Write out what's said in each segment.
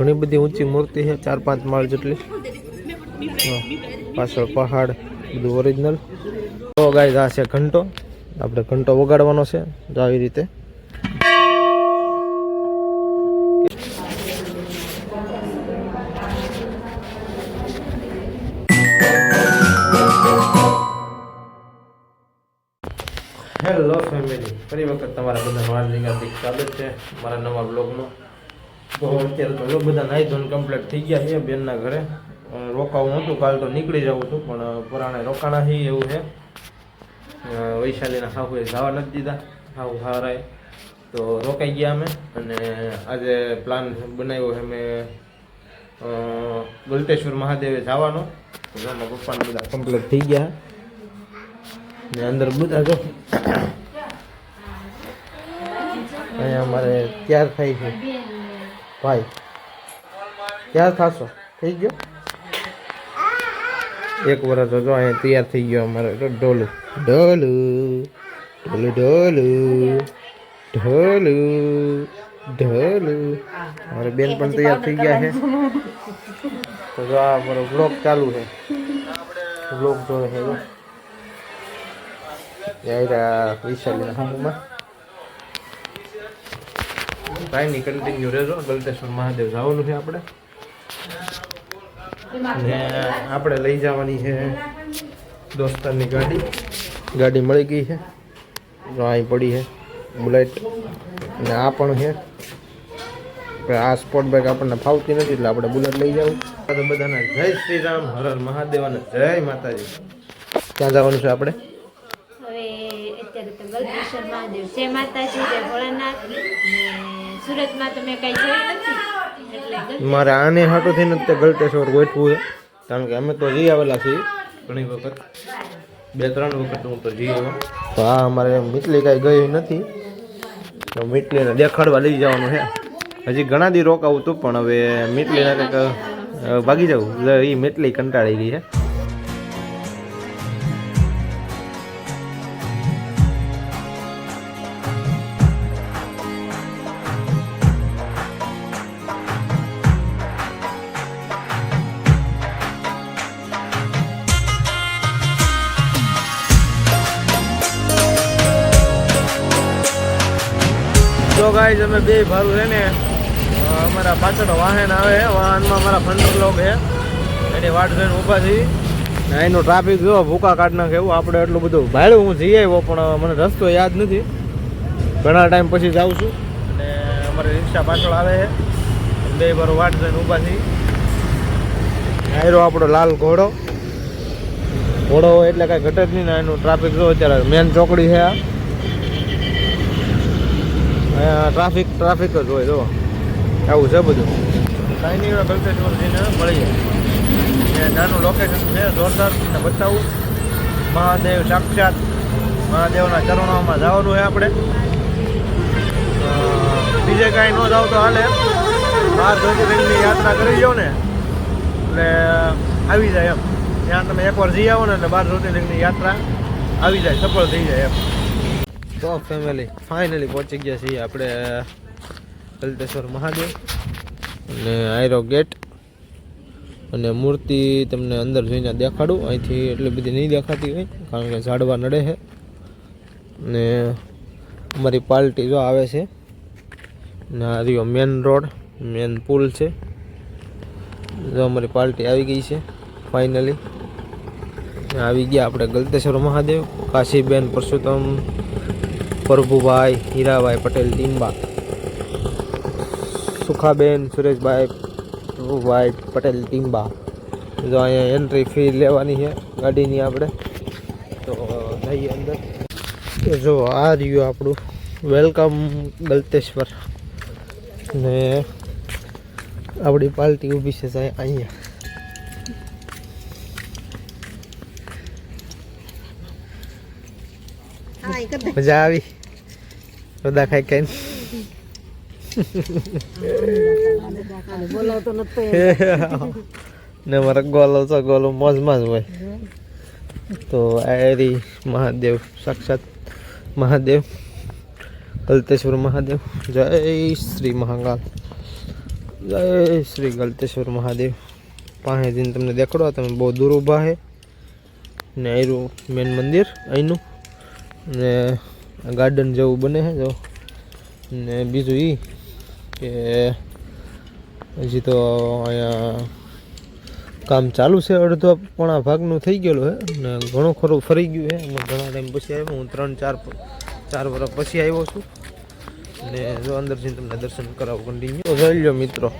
ઘણી બધી ઊંચી મૂર્તિ છે, ચાર પાંચ માળ જેટલી. પાછળ પહાડ, બધું ઓરિજિનલ તો ગાય આ છે ઘંટો. આપણે ઘંટો વગાડવાનો છે આવી રીતે. હેલો ફેમિલી ફરી વખત તમારા બધા હાર્દિક સ્વાગત છે, મારા નવા બ્લોગમાં તો અત્યારે તો બધા નાઈ ધોઈને કમ્પ્લીટ થઈ ગયા છે બેનના ઘરે. રોકાવું નહોતું, કાલ તો નીકળી જવું હતું, પણ પુરાણે રોકાણા છે એવું છે. વૈશાલીના હાહુએ જવા નથી દીધા હાહુ હારાય. તો રોકાઈ ગયા અમે અને આજે પ્લાન બનાવ્યો છે અમે ગલતેશ્વર મહાદેવે જવાનો. મારા પપ્પાને બધા કમ્પ્લીટ થઈ ગયા. ને અંદર બધા જો. અહીંયા અમારે તૈયાર થાય છે. ભાઈ ક્યાં થશો? થઈ ગયો? એક વર્ષ જો અહીંયા તૈયાર થઈ ગયો અમારે. ઢોલું. ઢોલું ઢોલું ઢોલું ઢોલું ઢોલું. અમારે બેન પણ તૈયાર થઈ ગયા છે. તો જો આ અમારો બ્લોગ ચાલુ છે. બ્લોગ જોવે છે વિશાલીના હામમાં કાંઈ નહીં કન્ટિન્યુ રહેજો. ગલતેશ્વર મહાદેવ જવાનું છે આપણે. ને આપણે લઈ જવાની છે દોસ્તારની ગાડી. ગાડી મળી ગઈ છે. અહીં પડી છે બુલેટ. અને આ પણ છે. આ સ્પોર્ટ બાઇક આપણને ફાવતી નથી એટલે આપણે બુલેટ લઈ જવું તો બધાને જય શ્રી રામ, હર હર મહાદેવ અને જય માતાજી. ક્યાં જવાનું છે આપણે? અત્યારે તો ગલકેશ્વર મહાદેવ. જય માતાજી, જય ભોળાનાથ. સુરતમાં તો કઈ જોયું નથી? એટલે મારે આને હાટો થઈને જ તે ગલટેશ્વર ગોઠવું છે. કારણ કે અમે તો જઈ આવેલા છીએ. ઘણી વખત. બે ત્રણ વખત હું તો જઈ આવ્યો. તો આ અમારે મીટલી કાંઈ ગઈ નથી. તો મીટલીને દેખાડવા લઈ જવાનું છે. હજી ઘણા દી રોકાવું હતું પણ હવે મીટલીને કંઈક ભાગી જવું એ મીટલી કંટાળી ગઈ છે. તો અમે બે ભારું છે ને અમારા પાછળ વાહન આવે વાહનમાં અમારા ફંડર લોક છે. એની વાટ જોઈને ઊભા છીએ. ને એનું ટ્રાફિક જો ભૂકા કાઢ નાખે એવું આપણે એટલું બધું ભાડું હું જઈ આવ્યો, પણ મને રસ્તો યાદ નથી. ઘણા ટાઈમ પછી જાઉં છું. અને અમારી રિક્ષા પાછળ આવે છે. બે ભારું વાટ જોઈને ઊભા છીએ. આયરો આપણો લાલ ઘોડો. ઘોડો એટલે કાંઈ ઘટે જ નહીં ને એનું ટ્રાફિક જો અત્યારે મેન ચોકડી છે આ. ટ્રાફિક ટ્રાફિક જ હોય, જો. આવું છે બધું. કાંઈ નહીં, હવે ગલતેશ્વરજીને મળી જાય. ને નાનું લોકેશન છે, જોરદાર, તમને બતાવું. મહાદેવ સાક્ષાત. મહાદેવના ચરણોમાં જવાનું છે આપણે. બીજે કાંઈ ન જાવ તો હાલે. બાર જ્યોતિર્લિંગની યાત્રા કરી જાઓ ને. એટલે આવી જાય એમ. ત્યાં તમે એકવાર જઈ આવો ને એટલે બાર જ્યોતિર્લિંગની યાત્રા આવી જાય, સફળ થઈ જાય એમ. તો ફેમિલી ફાઇનલી પહોંચી ગયા છીએ આપણે કલ્ટેશ્વર મહાદેવ અને આયરો ગેટ અને મૂર્તિ તમને અંદર જોઈને દેખાડું. અહીંથી એટલી બધી નહીં દેખાતી હોય, કારણ કે ઝાડવા નડે છે. ને અમારી પાર્ટી જો આવે છે, ને આ રહ્યો મેન રોડ મેન પુલ છે. જો અમારી પાર્ટી આવી ગઈ છે ફાઇનલી આવી ગયા આપણે ગલતેશ્વર મહાદેવ, કાશીબેન પરશુત્તમ પ્રભુભાઈ હીરાભાઈ પટેલ ટીમ્બા સુખાબેન સુરેશભાઈ પ્રભુભાઈ પટેલ ટીમ્બા જો અહીંયા એન્ટ્રી ફી લેવાની છે ગાડીની આપણે તો જઈએ અંદર. જો આ રહ્યું આપણું. વેલકમ ગલતેશ્વર. ને આપણી પાર્ટી ઊભી છે સાહેબ અહીંયા. મજા આવી? બધા ખાઈ ખાઈને. ને મારા ગોલો તો ગોલો મોજમાં જ હોય. તો આયરી મહાદેવ, સાક્ષાત મહાદેવ, ગલતેશ્વર મહાદેવ. જય શ્રી મહાકાલ. જય શ્રી ગલતેશ્વર મહાદેવ. પાસે જઈને તમને દેખાડો તમે બહુ દૂર ઊભા છે ને આયરું મેન મંદિર અહીંનું ને ગાર્ડન જેવું બને છે, જો. ને બીજું એ કે હજી તો અહીંયા કામ ચાલુ છે, અડધો પણ આ ભાગનું થઈ ગયેલું છે, ને ઘણું ખરું ફરી ગયું છે. હું ઘણા ટાઈમ પછી આવ્યો, હું ત્રણ, ચાર ચાર વર્ષ પછી આવ્યો છું. ને જો અંદર જઈને તમને દર્શન કરાવું કન્ટિન્યુ જોઈ લો મિત્રો,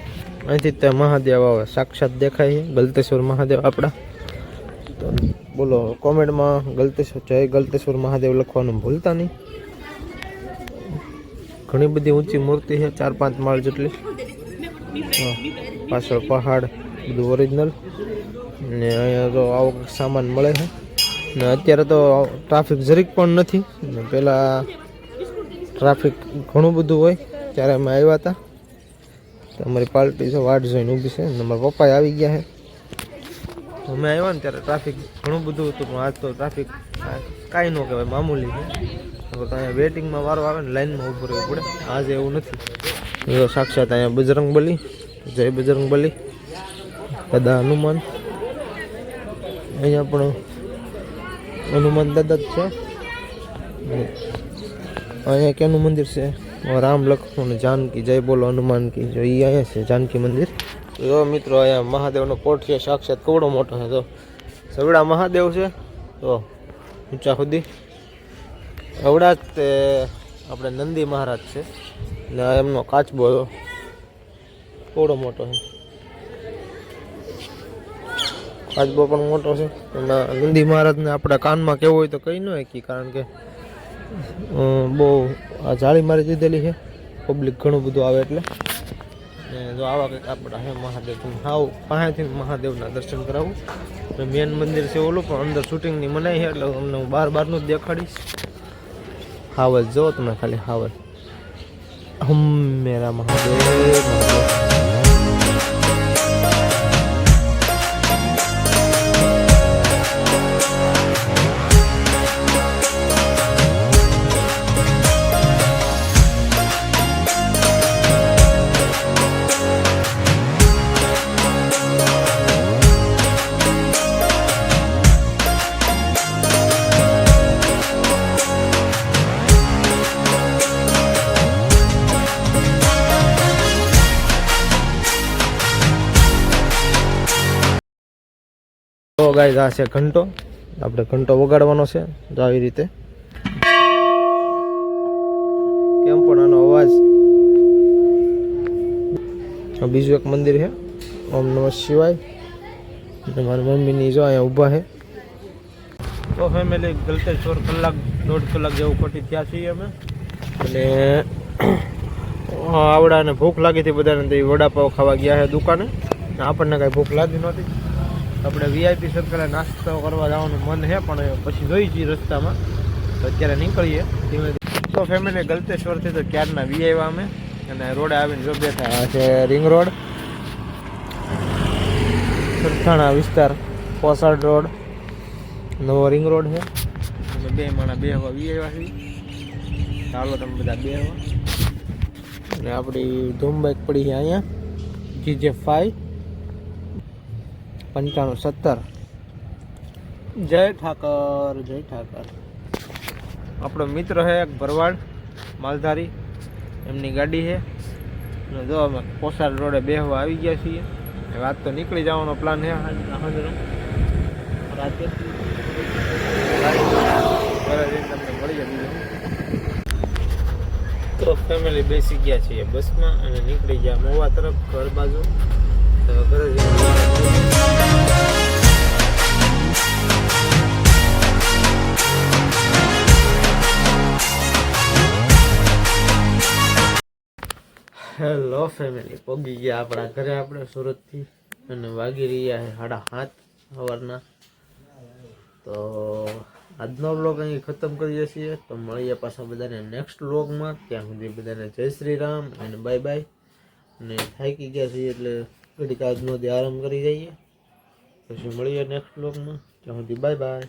અહીંથી ત્યાં મહાદેવ આવે, સાક્ષાત દેખાય છે ગલતેશ્વર મહાદેવ આપણા. બોલો, કોમેન્ટમાં ગલતેશ્વર જય ગલતેશ્વર મહાદેવ લખવાનું ભૂલતા નહીં. ઘણી બધી ઊંચી મૂર્તિ છે, ચાર પાંચ માળ જેટલી. પાછળ પહાડ, બધું ઓરિજિનલ ને અહીંયા તો આવો સામાન મળે છે. ને અત્યારે તો ટ્રાફિક જરીક પણ નથી. ને પહેલાં ટ્રાફિક ઘણું બધું હોય, ત્યારે અમે આવ્યા હતા. અમારી પાર્ટી છે, વાટ જોઈને ઊભી છે. અમારા પપ્પા આવી ગયા છે. અમે આવ્યા ને ત્યારે ટ્રાફિક ઘણું બધું હતું, પણ આજ તો ટ્રાફિક કાંઈ ન કહેવાય, મામૂલી છે. તો અહીંયા વેટિંગમાં વારો આવે ને લાઈનમાં ઊભું રહેવું પડે. આજે એવું નથી. જો સાક્ષાત અહીંયા બજરંગ બલી, જય બજરંગ બલી, દાદા હનુમાન. અહીંયા પણ હનુમાન દાદા જ છે. અહીંયા કેનું મંદિર છે? રામ લક્ષ્મણ જાનકી, જય બોલો હનુમાન કી જો એ અહીંયા છે, જાનકી મંદિર. જો મિત્રો, અહીંયા મહાદેવનો કોટ છે, સાક્ષાત કવડો મોટો છે તો સવડા મહાદેવ છે તો ઊંચા સુધી. અવડા જ તે આપણે નંદી મહારાજ છે, ને એમનો કાચબો કવડો મોટો છે. કાચબો પણ મોટો છે અને નંદી મહારાજને આપણા કાનમાં કેવું હોય તો કહી ન શકીએ, કારણ કે બહુ આ જાળી મારી દીધેલી છે. પબ્લિક ઘણું બધું આવે એટલે. ને જો આવા કંઈક આપણા હે મહાદેવ હાવ પાસેથી મહાદેવના દર્શન કરાવું. મેન મંદિર છે ઓલું, પણ અંદર શૂટિંગની મનાઈ છે, એટલે તમને હું બાર બારનું જ દેખાડીશ. હાવલ જો તમે ખાલી હાવલ હમ મેરા મહાદેવ મહાદેવ તો ગાઈઝ આ છે, ઘંટો. આપણે ઘંટો વગાડવાનો છે, તો આવી રીતે. કેમ પણ આનો અવાજ. બીજું એક મંદિર છે. ઓમ નમઃ શિવાય. મારી મમ્મીની જો અહીંયા ઊભા છે. તો ફેમિલી ચોર કલાક, દોઢ કલાક જેવું ખોટી થયા છીએ અમે. અને આવડાને ભૂખ લાગી હતી બધાને, તો એ વડાપાવ ખાવા ગયા છે દુકાને. આપણને કાંઈ ભૂખ લાગી નહોતી. આપણે વીઆઈપી સર્કલે નાસ્તો કરવા જવાનું મન છે પણ પછી જોઈ છીએ રસ્તામાં. તો અત્યારે નીકળીએ. ધીમે તો ફેમિલી ગલતેશ્વરથી તો ક્યારના વી આવ્યા અમે? અને રોડે આવીને જો બેઠા. છે રિંગ રોડ. સરથાણા વિસ્તાર, પોસાડ રોડ. નવો રિંગ રોડ છે. અમે બે માણા બે હવા વી આવ્યા છીએ ચાલો તમે બધા બે હવા. અને આપણી ધૂમ બાઇક પડી છે અહીંયા. જીજે ફાઈવ પંચાણું સત્તર. જય ઠાકર જય ઠાકર. આપણો મિત્ર છે એક ભરવાડ માલધારી. એમની ગાડી છે અને જો અમે પોસાડ રોડે બેહવા આવી ગયા છીએ. આજ તો નીકળી જવાનો પ્લાન છે રાતે. તમને મળી બીજું. તો ફેમિલી બેસી ગયા છીએ બસમાં અને નીકળી ગયા મોવા તરફ ઘર બાજુ. હેલો ફેમિલી પગી ગયા આપણા ઘરે આપણે સુરતથી અને વાગી રહ્યા છે સાડા સાત સવારના. તો આજનો બ્લોગ અહીં ખતમ કરીએ છીએ. તો મળીએ પાછા બધાને નેક્સ્ટ બ્લોગમાં ત્યાં સુધી બધાને જય શ્રી રામ અને બાય બાય અને થાકી ગયા છીએ એટલે ઘડીક આજનો દી આરામ કરી જઈએ. પછી મળીએ નેક્સ્ટ બ્લોગમાં ત્યાં સુધી બાય બાય